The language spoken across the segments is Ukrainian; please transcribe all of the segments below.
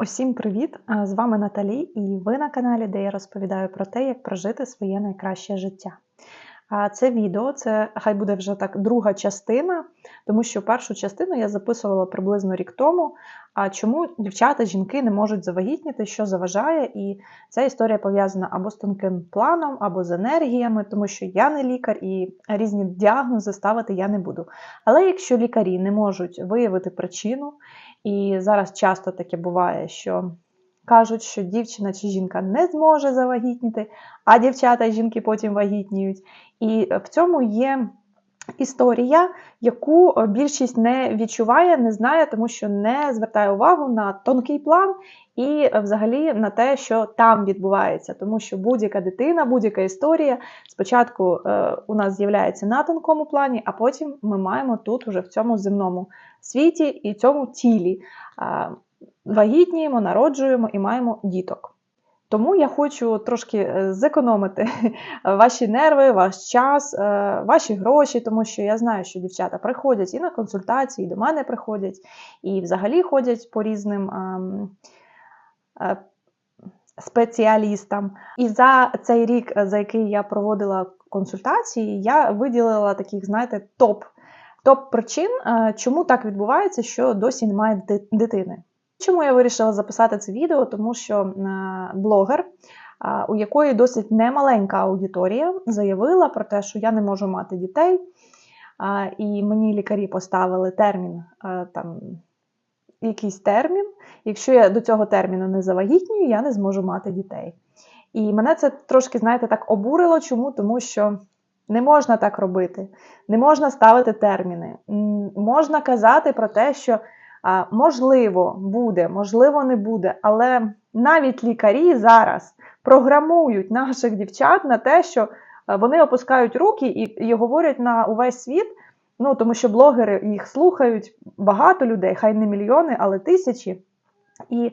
Усім привіт! З вами Наталі, і ви на каналі, де я розповідаю про те, як прожити своє найкраще життя. Це відео, це хай буде вже так друга частина, тому що першу частину я записувала приблизно рік тому. А чому дівчата, жінки не можуть завагітніти, що заважає? І ця історія пов'язана або з тонким планом, або з енергіями, тому що я не лікар і різні діагнози ставити я не буду. Але якщо лікарі не можуть виявити причину, і зараз часто таке буває, що кажуть, що дівчина чи жінка не зможе завагітніти, а дівчата і жінки потім вагітніють. І в цьому є історія, яку більшість не відчуває, не знає, тому що не звертає увагу на тонкий план і взагалі на те, що там відбувається. Тому що будь-яка дитина, будь-яка історія спочатку е, у нас з'являється на тонкому плані, а потім ми маємо тут уже в цьому земному світі і цьому тілі. Е, вагітніємо, народжуємо і маємо діток. Тому я хочу трошки е, зекономити ваші нерви, ваш час, е, ваші гроші, тому що я знаю, що дівчата приходять і на консультації, і до мене приходять, і взагалі ходять по різним ем, е, спеціалістам. І за цей рік, за який я проводила консультації, я виділила таких, знаєте, топ. Топ причин, чому так відбувається, що досі немає дитини. Чому я вирішила записати це відео? Тому що е, блогер, у якої досить немаленька аудиторія, заявила про те, що я не можу мати дітей, і мені лікарі поставили термін, е, там, якийсь термін. Якщо я до цього терміну не завагітнюю, я не зможу мати дітей. І мене це трошки, знаєте, так обурило. Чому? Тому що не можна так робити, не можна ставити терміни. Можна казати про те, що Можливо, буде, можливо, не буде, але навіть лікарі зараз програмують наших дівчат на те, що вони опускають руки і, і говорять на увесь світ. Ну, тому що блогери їх слухають багато людей, хай не мільйони, але тисячі. І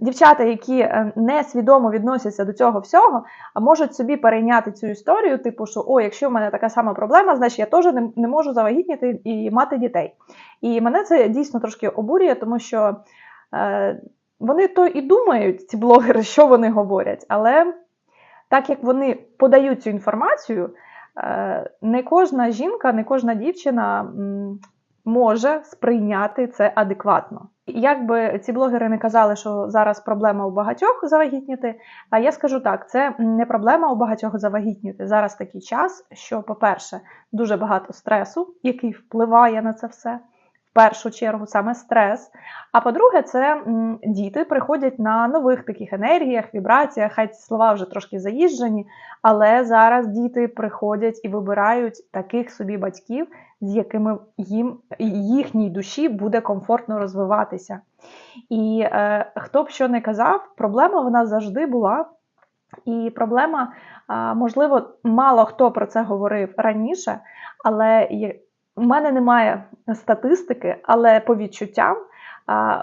дівчата, які е, несвідомо відносяться до цього всього, можуть собі перейняти цю історію, типу, що о, якщо в мене така сама проблема, значить я теж не, не можу завагітніти і мати дітей. І мене це дійсно трошки обурює, тому що е, вони то і думають, ці блогери, що вони говорять, але так як вони подають цю інформацію, не кожна жінка, не кожна дівчина може сприйняти це адекватно. Як би ці блогери не казали, що зараз проблема у багатьох завагітніти, а я скажу так: це не проблема у багатьох завагітніти. Зараз такий час, що, по-перше, дуже багато стресу, який впливає на це все першу чергу саме стрес. А по-друге, це діти приходять на нових таких енергіях, вібраціях, хай ці слова вже трошки заїжджені, але зараз діти приходять і вибирають таких собі батьків, з якими їм їхній душі буде комфортно розвиватися. І е, хто б що не казав, проблема в нас завжди була. І проблема, можливо, мало хто про це говорив раніше, але у мене немає статистики, але по відчуттям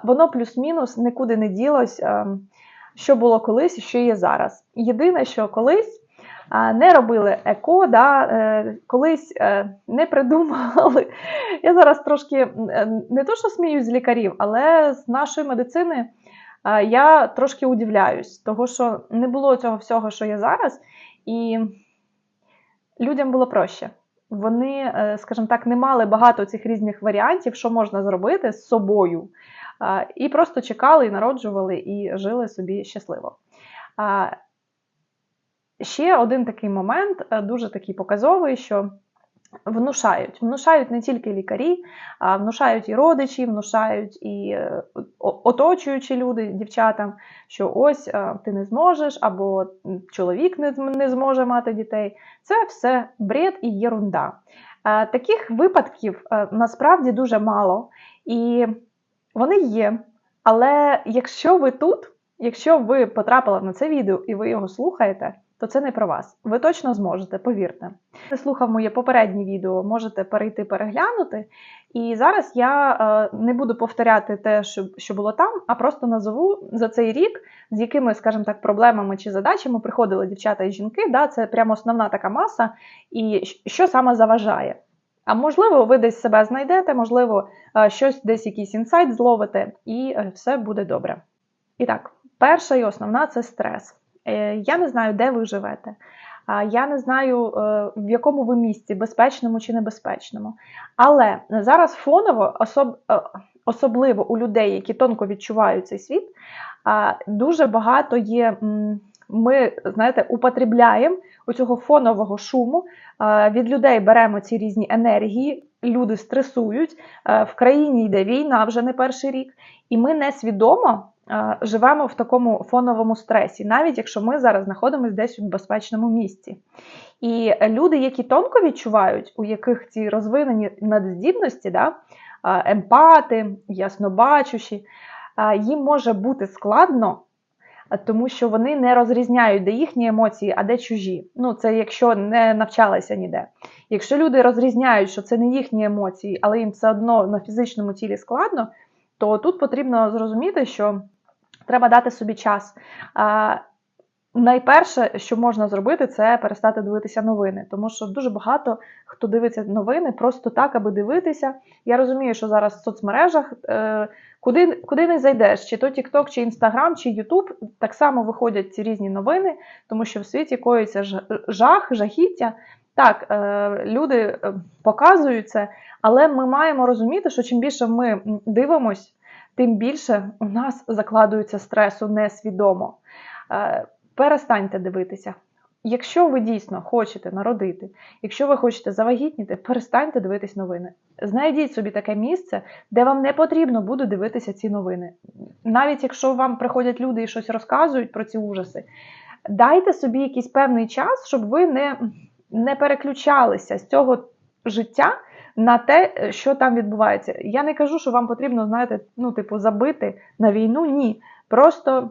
воно плюс-мінус нікуди не ділось, що було колись і що є зараз. Єдине, що колись не робили еко, да, е, колись е, не придумали. Я зараз трошки е, не то, що сміюсь з лікарів, але з нашої медицини я трошки удивляюсь, того що не було цього всього, що є зараз, і людям було проще вони, е, скажімо так, не мали багато цих різних варіантів, що можна зробити з собою. І просто чекали, і народжували, і жили собі щасливо. Ще один такий момент, е, дуже такий показовий, що внушають. Внушають не тільки лікарі, а внушають і родичі, внушають і е, оточуючі люди дівчатам, що ось е, ти не зможеш, або чоловік не зможе мати дітей. Це все бред і єрунда. Е, таких випадків насправді дуже мало, і вони є. Але якщо ви тут, якщо ви потрапили на це відео і ви його слухаєте, то це не про вас. Ви точно зможете, повірте. Хто слухав моє попереднє відео, можете перейти переглянути. І зараз я е, не буду повторяти те, що що було там, а просто назову за цей рік, з якими, скажімо так, проблемами чи задачами приходили дівчата і жінки. Да, Це прямо основна така маса, і що саме заважає. А можливо, ви десь себе знайдете, можливо, е, щось десь якийсь інсайт зловите, і е, все буде добре. І так, перша і основна це стрес. Е, я не знаю, де ви живете. Я не знаю, е, в якому ви місці, безпечному чи небезпечному. Але зараз фоново, особ, е, особливо у людей, які тонко відчувають цей світ, дуже багато є. Ми, знаєте, употребляємо у цього фонового шуму. Від людей беремо ці різні енергії, люди стресують. В країні йде війна вже не перший рік, і ми несвідомо живемо в такому фоновому стресі, навіть якщо ми зараз знаходимося десь у безпечному місці. І люди, які тонко відчувають, у яких ці розвинені надздібності, да, емпати, яснобачущі, їм може бути складно. Тому що вони не розрізняють, де їхні емоції, а де чужі. Ну, це якщо не навчалися ніде. Якщо люди розрізняють, що це не їхні емоції, але їм все одно на фізичному тілі складно, то тут потрібно зрозуміти, що Треба дати собі час. А, Найперше, що можна зробити, це перестати дивитися новини, тому що дуже багато хто дивиться новини просто так, аби дивитися. Я розумію, що зараз в соцмережах е, куди куди не зайдеш, чи то TikTok, чи Instagram, чи YouTube, так само виходять ці різні новини, тому що в світі коїться жах, жахіття. Так, е, люди е, показують це, але ми маємо розуміти, що чим більше ми дивимось тим більше у нас закладується стресу несвідомо. Е, перестаньте дивитися. Якщо ви дійсно хочете народити, якщо ви хочете завагітніти, перестаньте дивитись новини. Знайдіть собі таке місце, де вам не потрібно буде дивитися ці новини. Навіть якщо вам приходять люди і щось розказують про ці ужаси, дайте собі якийсь певний час, щоб ви не, не переключалися з цього життя на те, е, що там відбувається. Я не кажу, що вам потрібно, знаєте, ну, типу, забити на війну. Ні. Просто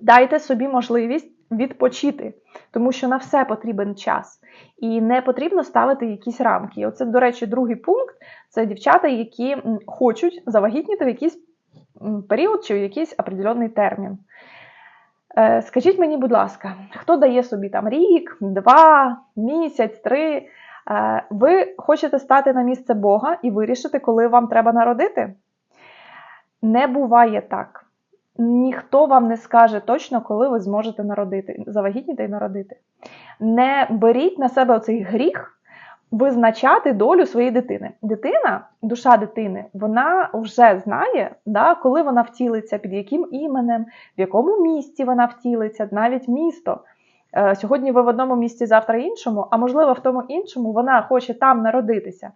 дайте собі можливість відпочити, тому що на все потрібен час. І не потрібно ставити якісь рамки. І оце, до речі, другий пункт це дівчата, які хочуть завагітніти в якийсь період чи в якийсь определенний термін. Е, скажіть мені, будь ласка, хто дає собі там рік, два, місяць, три? Е, ви хочете стати на місце Бога і вирішити, коли вам треба народити? Не буває так. Ніхто вам не скаже точно, коли ви зможете народити, завагітніти і народити. Не беріть на себе оцей гріх визначати долю своєї дитини. Дитина, душа дитини, вона вже знає, да, коли вона втілиться, під яким іменем, в якому місці вона втілиться, навіть місто. Е, сьогодні ви в одному місці, завтра іншому, а можливо, в тому іншому вона хоче там народитися.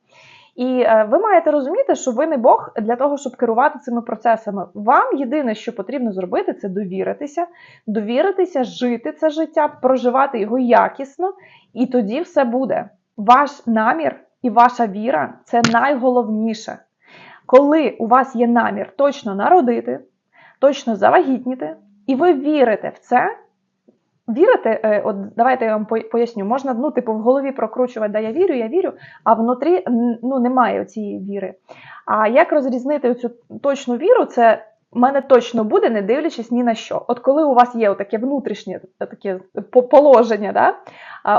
І е, ви маєте розуміти, що ви не Бог для того, щоб керувати цими процесами. Вам єдине, що потрібно зробити, це довіритися, довіритися, жити це життя, проживати його якісно, і тоді все буде. Ваш намір і ваша віра це найголовніше. Коли у вас є намір точно народити, точно завагітніти, і ви вірите в це. Вірити, е, от давайте я вам поясню, можна ну, типу, в голові прокручувати, да я вірю, я вірю, а внутрі ну, немає цієї віри. А як розрізнити цю точну віру, це мене точно буде, не дивлячись ні на що. От коли у вас є таке внутрішнє таке положення, да,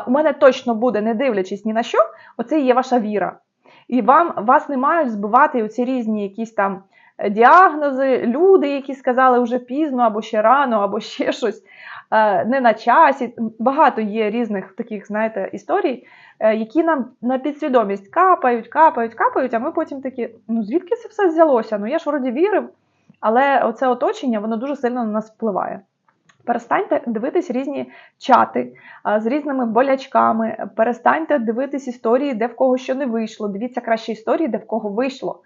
у мене точно буде, не дивлячись ні на що, оце є ваша віра. І вам вас не мають збивати оці різні якісь там діагнози, люди, які сказали вже пізно, або ще рано, або ще щось. Е, не на часі. Багато є різних таких, знаєте, історій, е, які нам на підсвідомість капають, капають, капають, а ми потім такі, ну звідки це все взялося? Ну я ж вроді вірив, але оце оточення, воно дуже сильно на нас впливає. Перестаньте дивитись різні чати з різними болячками. Перестаньте дивитись історії, де в кого що не вийшло. Дивіться краще історії, де в кого вийшло.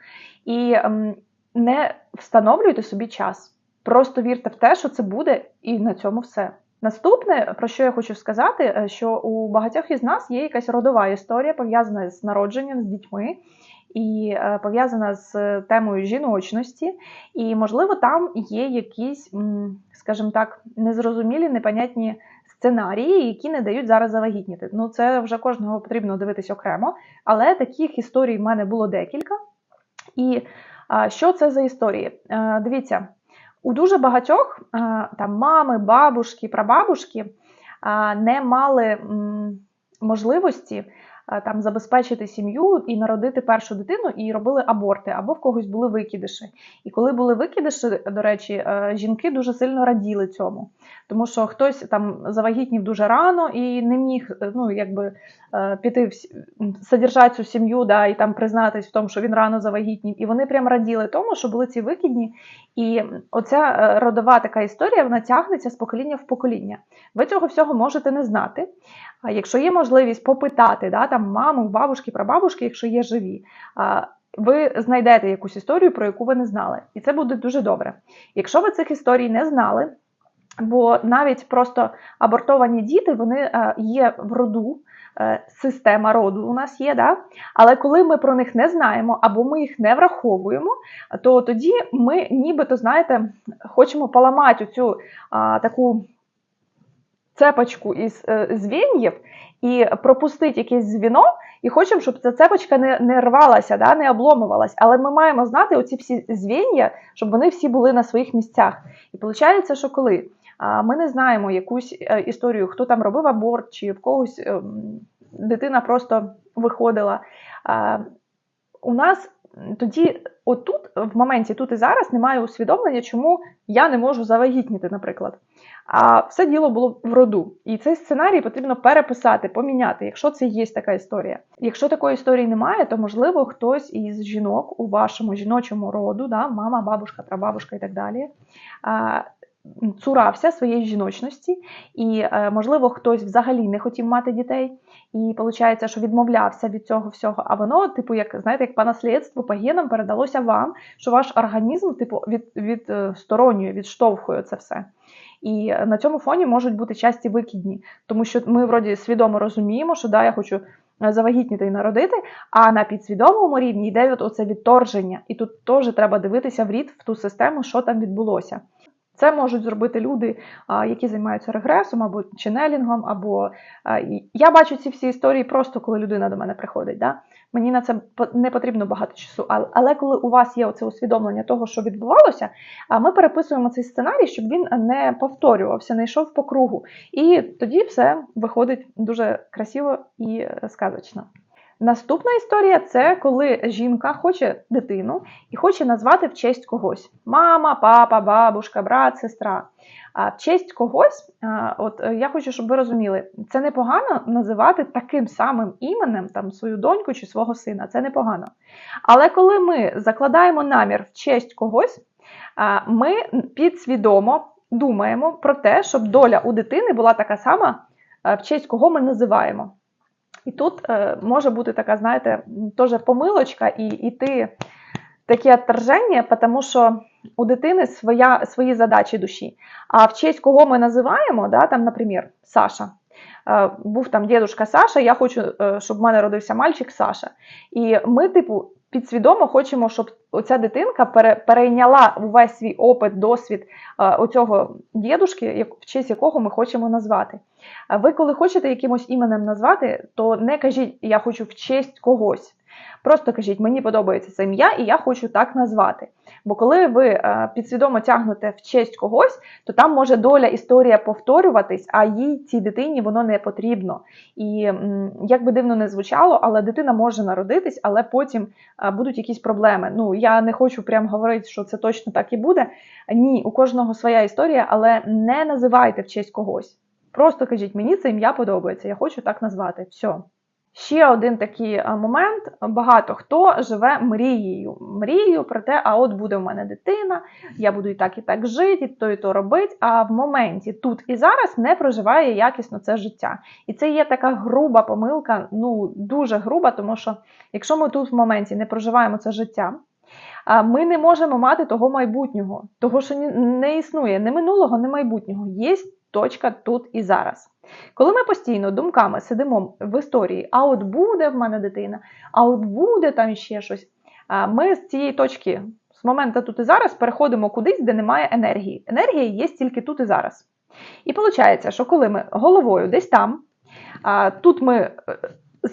І ем, не встановлюйте собі час. Просто вірте в те, що це буде, і на цьому все. Наступне, про що я хочу сказати, е, що у багатьох із нас є якась родова історія, пов'язана з народженням, з дітьми, і е, пов'язана з темою жіночності. І, можливо, там є якісь, скажімо так, незрозумілі, непонятні сценарії, які не дають зараз завагітніти. Ну, це вже кожного потрібно дивитись окремо, але таких історій в мене було декілька. І що це за історії? Е, дивіться. У дуже багатьох там мами, бабушки, прабабушки не мали можливості е, там забезпечити сім'ю і народити першу дитину, і робили аборти, або в когось були викидиші. І коли були викидиші, до речі, е, жінки дуже сильно раділи цьому, тому що хтось там завагітнів дуже рано і не міг е, ну, якби, е, піти в содержати цю сім'ю да, і там признатись в тому, що він рано завагітнів. І вони прям раділи тому, що були ці викидні. І оця е, родова така історія вона тягнеться з покоління в покоління. Ви цього всього можете не знати. А якщо є можливість попитати, да, там маму, бабушки, прабабушки, якщо є живі, ви знайдете якусь історію, про яку ви не знали. І це буде дуже добре. Якщо ви цих історій не знали, бо навіть просто абортовані діти вони е, є в роду. е, Система роду у нас є, да? але коли ми про них не знаємо або ми їх не враховуємо, то тоді ми нібито, знаєте, хочемо поламати цю таку цепочку із е, звеньїв і пропустити якесь звіно, і хочемо, щоб ця цепочка не, не рвалася, да, не обломувалась. Але ми маємо знати оці всі звіння, щоб вони всі були на своїх місцях. І виходить, що коли ми не знаємо якусь е, історію, хто там робив аборт, чи в когось ем, дитина просто виходила. У нас тоді, отут, в моменті тут і зараз, немає усвідомлення, чому я не можу завагітніти, наприклад. А все діло було в роду. І цей сценарій потрібно переписати, поміняти, якщо це є така історія. Якщо такої історії немає, то можливо хтось із жінок у вашому жіночому роду, да, мама, бабушка, прабабушка і так далі. Цурався своєї жіночності, і, е, можливо, хтось взагалі не хотів мати дітей, і виходить, що відмовлявся від цього всього. А воно, типу, як знаєте, як по наслідству, по генам передалося вам, що ваш організм, типу, від, від е, відштовхує це все. І на цьому фоні можуть бути часті викидні, тому що ми вроді свідомо розуміємо, що да, я хочу е, завагітніти і народити, а на підсвідомому рівні йде от оце відторження. І тут теж треба дивитися в рід в ту систему, що там відбулося. Це можуть зробити люди, які займаються регресом або ченелінгом, або я бачу ці всі історії просто коли людина до мене приходить. Да? Мені на це не потрібно багато часу. Але, коли у вас є оце усвідомлення того, що відбувалося, ми переписуємо цей сценарій, щоб він не повторювався, не йшов по кругу. І тоді все виходить дуже красиво і сказочно. Наступна історія це коли жінка хоче дитину і хоче назвати в честь когось: мама, папа, бабушка, брат, сестра. А в честь когось, от е, я хочу, щоб ви розуміли, це непогано називати таким самим іменем там свою доньку чи свого сина. Це непогано. Але коли ми закладаємо намір в честь когось, ми підсвідомо думаємо про те, щоб доля у дитини була така сама, в честь кого ми називаємо. І тут е, може бути така, знаєте, теж помилочка і іти таке отторження, тому що у дитини своя, свої задачі душі. А в честь кого ми називаємо, да, там, наприклад, Саша. Е, Був там дідушка Саша, я хочу, е, щоб в мене родився мальчик Саша. І ми, типу, підсвідомо хочемо, щоб оця дитинка пере, перейняла увесь свій опит, досвід е, оцього дідушки, в честь якого ми хочемо назвати. Ви, коли хочете якимось іменем назвати, то не кажіть я хочу в честь когось. Просто кажіть, мені подобається це ім'я, і я хочу так назвати. Бо коли ви е, підсвідомо тягнете в честь когось, то там може доля історія повторюватись, а їй цій дитині воно не потрібно. І як би дивно не звучало, але дитина може народитись, але потім е, будуть якісь проблеми. Ну я не хочу прям говорити, що це точно так і буде. Ні, у кожного своя історія, але не називайте в честь когось. Просто кажіть, мені це ім'я подобається, я хочу так назвати. Все. Ще один такий момент: багато хто живе мрією. Мрією про те, а от буде в мене дитина, я буду і так, і так жити, і то, і то робити. А в моменті тут і зараз не проживає якісно це життя. І це є така груба помилка, ну дуже груба, тому що якщо ми тут в моменті не проживаємо це життя, ми не можемо мати того майбутнього, того, що не існує ні минулого, ні майбутнього. Є точка тут і зараз. Коли ми постійно думками сидимо в історії, а от буде в мене дитина, а от буде там ще щось, ми з цієї точки, з моменту тут і зараз, переходимо кудись, де немає енергії. Енергія є тільки тут і зараз. І виходить, що коли ми головою десь там, тут ми е,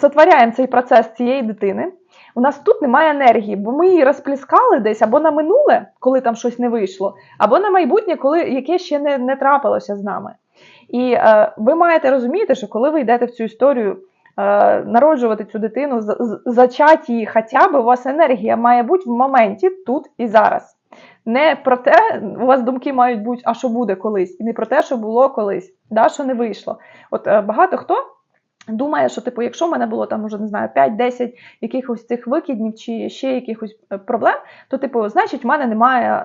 сотворяємо цей процес цієї дитини, у нас тут немає енергії, бо ми її розпліскали десь або на минуле, коли там щось не вийшло, або на майбутнє, коли яке ще не, не трапилося з нами. І е, ви маєте розуміти, що коли ви йдете в цю історію е, народжувати цю дитину, з- з- її хоча б, у вас енергія має бути в моменті, тут і зараз. Не про те, у вас думки мають бути, а що буде колись, і не про те, що було колись, да, що не вийшло. От е, багато хто думає, що типу, якщо в мене було там уже не знаю 5-10 якихось цих викиднів чи ще якихось проблем, то типу, значить, в мене немає.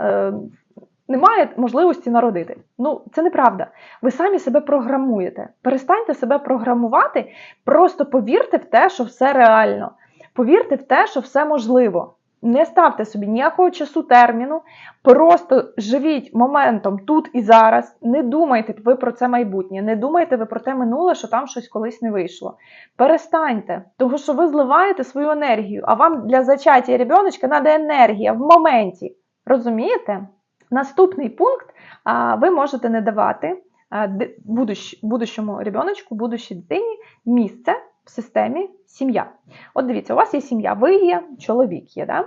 Немає можливості народити. Ну, це неправда. Ви самі себе програмуєте. Перестаньте себе програмувати, просто повірте в те, що все реально. Повірте в те, що все можливо. Не ставте собі ніякого часу терміну, просто живіть моментом тут і зараз. Не думайте ви про це майбутнє, не думайте ви про те минуле, що там щось колись не вийшло. Перестаньте, тому що ви зливаєте свою енергію, а вам для зачаття ребеночка треба енергія в моменті. Розумієте? Наступний пункт ви можете не давати будущому ребеночку, будущій дитині місце в системі сім'я. От дивіться, у вас є сім'я, ви є, чоловік є. Да?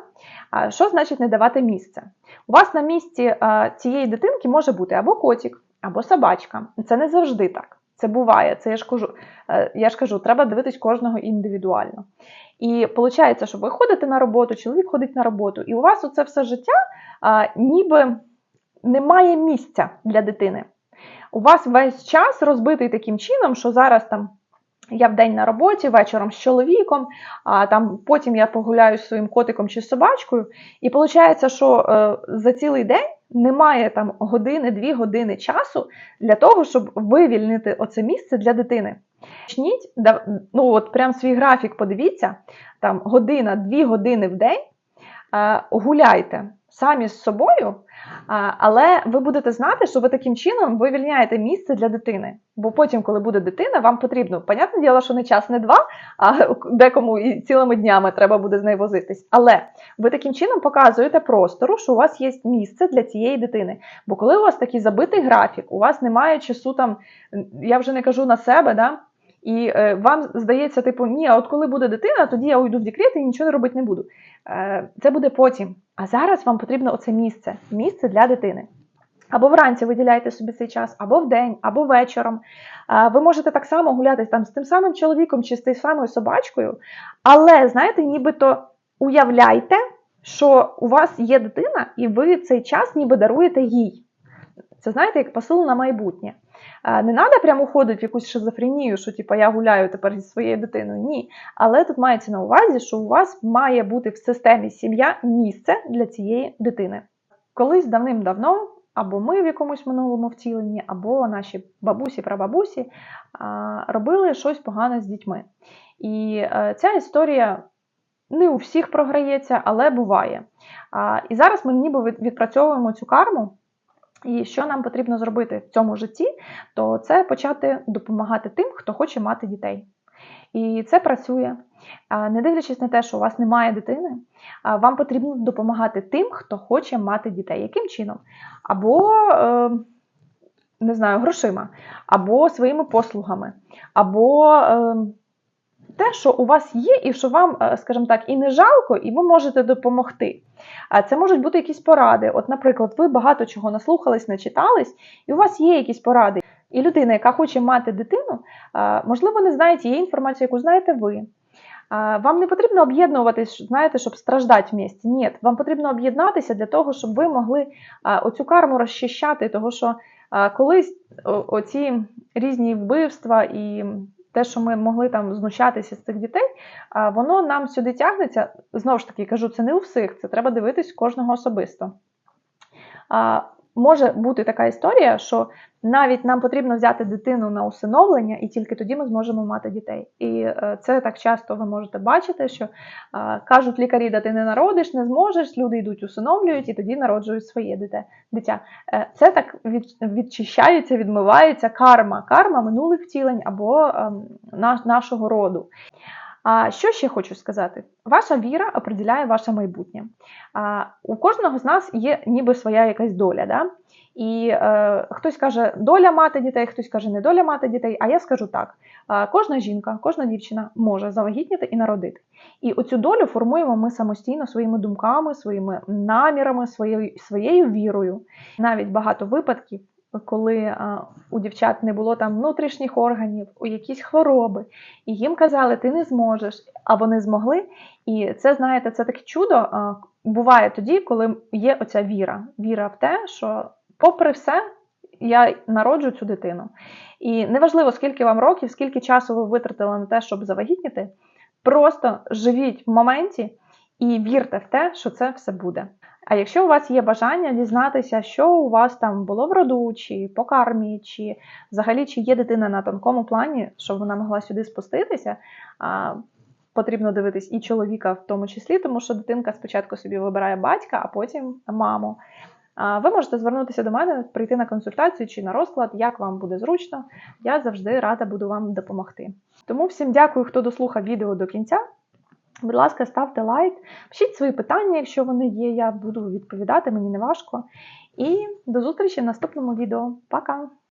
Що значить не давати місце? У вас на місці цієї дитинки може бути або котик, або собачка. Це не завжди так. Це буває. Це я ж кажу, е, я ж кажу, треба дивитись кожного індивідуально. І виходить, що ви ходите на роботу, чоловік ходить на роботу, і у вас оце все життя а, ніби немає місця для дитини. У вас весь час розбитий таким чином, що зараз там я вдень на роботі, вечором з чоловіком, а там потім я погуляю з своїм котиком чи собачкою. І виходить, що е, за цілий день немає там години-дві години часу для того, щоб вивільнити оце місце для дитини. Почніть, ну от прям свій графік подивіться, там година-дві години в день е, гуляйте самі з собою, але ви будете знати, що ви таким чином вивільняєте місце для дитини. Бо потім, коли буде дитина, вам потрібно, понятне діло, що не час, не два, а декому і цілими днями треба буде з нею возитись. Але ви таким чином показуєте простору, що у вас є місце для цієї дитини. Бо коли у вас такий забитий графік, у вас немає часу там, я вже не кажу на себе, да? І е, вам здається, типу, ні, а от коли буде дитина, тоді я уйду в декрет і нічого робити не буду. Е, це буде потім. А зараз вам потрібно оце місце, місце для дитини. Або вранці виділяйте собі цей час, або вдень, або вечором. А, Ви можете так само гуляти там з тим самим чоловіком чи з тією самою собачкою, але, знаєте, нібито уявляйте, що у вас є дитина, і ви цей час ніби даруєте їй. Це знаєте, як посил на майбутнє. Не треба прямо уходити в якусь шизофренію, що типу, я гуляю тепер зі своєю дитиною. Ні. Але тут мається на увазі, що у вас має бути в системі сім'я місце для цієї дитини. Колись давним-давно, або ми в якомусь минулому втіленні, або наші бабусі, прабабусі робили щось погане з дітьми. І е, ця історія не у всіх програється, але буває. А, І зараз ми ніби відпрацьовуємо цю карму. І що нам потрібно зробити в цьому житті, то це почати допомагати тим, хто хоче мати дітей. І це працює. Не дивлячись на те, що у вас немає дитини, вам потрібно допомагати тим, хто хоче мати дітей. Яким чином? Або, е, не знаю, грошима, або своїми послугами, або е, те, що у вас є, і що вам, е, скажімо так, і не жалко, і ви можете допомогти. А це можуть бути якісь поради. От, наприклад, ви багато чого наслухались, начитались, і у вас є якісь поради. І людина, яка хоче мати дитину, можливо, не знає тієї інформації, яку знаєте ви. Вам не потрібно об'єднуватись, знаєте, щоб страждати в місті. Ні, вам потрібно об'єднатися для того, щоб ви могли оцю карму розчищати, тому що колись оці різні вбивства і те, що ми могли там знущатися з цих дітей, воно нам сюди тягнеться. Знову ж таки, кажу, це не у всіх, це треба дивитись кожного особисто. Може бути така історія, що навіть нам потрібно взяти дитину на усиновлення, і тільки тоді ми зможемо мати дітей. І е, це так часто ви можете бачити, що е, кажуть лікарі, да ти не народиш, не зможеш, люди йдуть усиновлюють і тоді народжують своє дитя. Е, Це так від, відчищається, відмивається карма, карма минулих втілень або ем, нашого роду. А що ще хочу сказати? Ваша віра определяє ваше майбутнє. А, у кожного з нас є ніби своя якась доля. Да? І е, хтось каже, доля мати дітей, хтось каже, не доля мати дітей. А я скажу так: а, кожна жінка, кожна дівчина може завагітніти і народити. І оцю долю формуємо ми самостійно своїми думками, своїми намірами, своєю, своєю вірою. Навіть багато випадків коли а, у дівчат не було там внутрішніх органів, у якісь хвороби, і їм казали, ти не зможеш, а вони змогли. І це, знаєте, це таке чудо а, буває тоді, коли є оця віра. Віра в те, що, попри все, я народжу цю дитину. І неважливо, скільки вам років, скільки часу ви витратили на те, щоб завагітніти, просто живіть в моменті і вірте в те, що це все буде. А якщо у вас є бажання дізнатися, що у вас там було в роду, чи по кармі, чи взагалі чи є дитина на тонкому плані, щоб вона могла сюди спуститися, потрібно дивитись і чоловіка в тому числі, тому що дитинка спочатку собі вибирає батька, а потім маму. Ви можете звернутися до мене, прийти на консультацію чи на розклад, як вам буде зручно. Я завжди рада буду вам допомогти. Тому всім дякую, хто дослухав відео до кінця. Будь ласка, ставте лайк, пишіть свої питання, якщо вони є. Я буду відповідати, мені не важко. І до зустрічі в наступному відео. Пока!